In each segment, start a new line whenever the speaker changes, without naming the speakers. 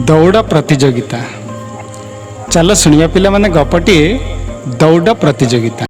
ଦୌଡ଼ ପ୍ରତିଯୋଗିତା ଚାଲ ଶୁଣିବା ପିଲାମାନେ ଗପଟିଏ ଦୌଡ଼ ପ୍ରତିଯୋଗିତା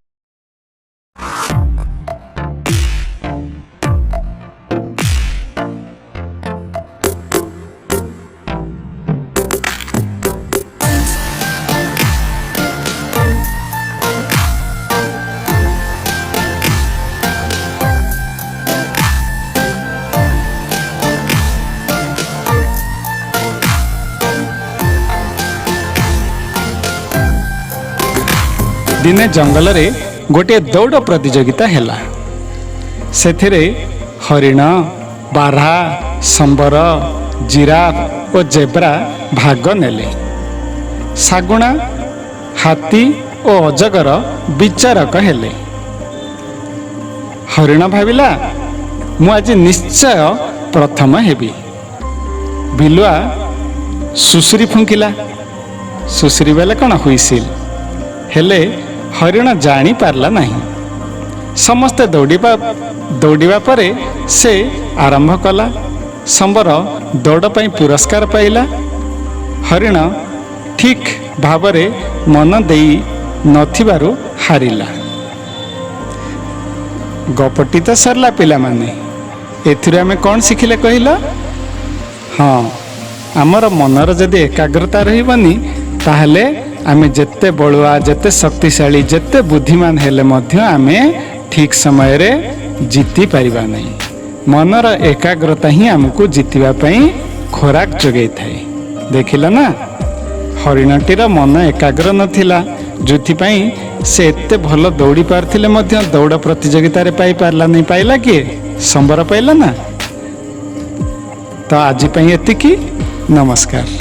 ଦିନେ ଜଙ୍ଗଲରେ ଗୋଟିଏ ଦୌଡ଼ ପ୍ରତିଯୋଗିତା ହେଲା। ସେଥିରେ ହରିଣ ବାରହା ସମ୍ବର ଜିରାଫ ଓ ଜେବ୍ରା ଭାଗ ନେଲେ। ଶାଗୁଣା ହାତୀ ଓ ଅଜଗର ବିଚାରକ ହେଲେ। ହରିଣ ଭାବିଲା ମୁଁ ଆଜି ନିଶ୍ଚୟ ପ୍ରଥମ ହେବି। ବିଲୁଆ ସୁସୁରି ଫୁଙ୍କିଲା। ସୁସୁରି ବେଲେ କ'ଣ ହୁଇସିଲ୍? ହେଲେ ହରିଣ ଜାଣିପାରିଲା ନାହିଁ। ସମସ୍ତେ ଦୌଡ଼ିବା ଦୌଡ଼ିବା ପରେ ସେ ଆରମ୍ଭ କଲା। ସମ୍ବର ଦୌଡ଼ ପାଇଁ ପୁରସ୍କାର ପାଇଲା। ହରିଣ ଠିକ୍ ଭାବରେ ମନ ଦେଇ ନଥିବାରୁ ହାରିଲା। ଗପଟି ତ ସରିଲା ପିଲାମାନେ। ଏଥିରୁ ଆମେ କ'ଣ ଶିଖିଲେ କହିଲ? ହଁ ଆମର ମନର ଯଦି ଏକାଗ୍ରତା ରହିବନି ତାହେଲେ ଆମେ ଯେତେ ବଳୁଆ ଯେତେ ଶକ୍ତିଶାଳୀ ଯେତେ ବୁଦ୍ଧିମାନ ହେଲେ ମଧ୍ୟ ଆମେ ଠିକ୍ ସମୟରେ ଜିତି ପାରିବା ନାହିଁ ମନର ଏକାଗ୍ରତା ହିଁ ଆମକୁ ଜିତିବା ପାଇଁ ଖୋରାକ ଯୋଗାଇଥାଏ ଦେଖିଲ ନା ହରିଣଟିର ମନ ଏକାଗ୍ର ନଥିଲା ଯେଉଁଥିପାଇଁ ସେ ଏତେ ଭଲ ଦୌଡ଼ି ପାରୁଥିଲେ ମଧ୍ୟ ଦୌଡ଼ ପ୍ରତିଯୋଗିତାରେ ପାଇପାରିଲା ନାହିଁ ପାଇଲା କିଏ ସମ୍ବର ପାଇଲା ନା ତ ଆଜି ପାଇଁ ଏତିକି ନମସ୍କାର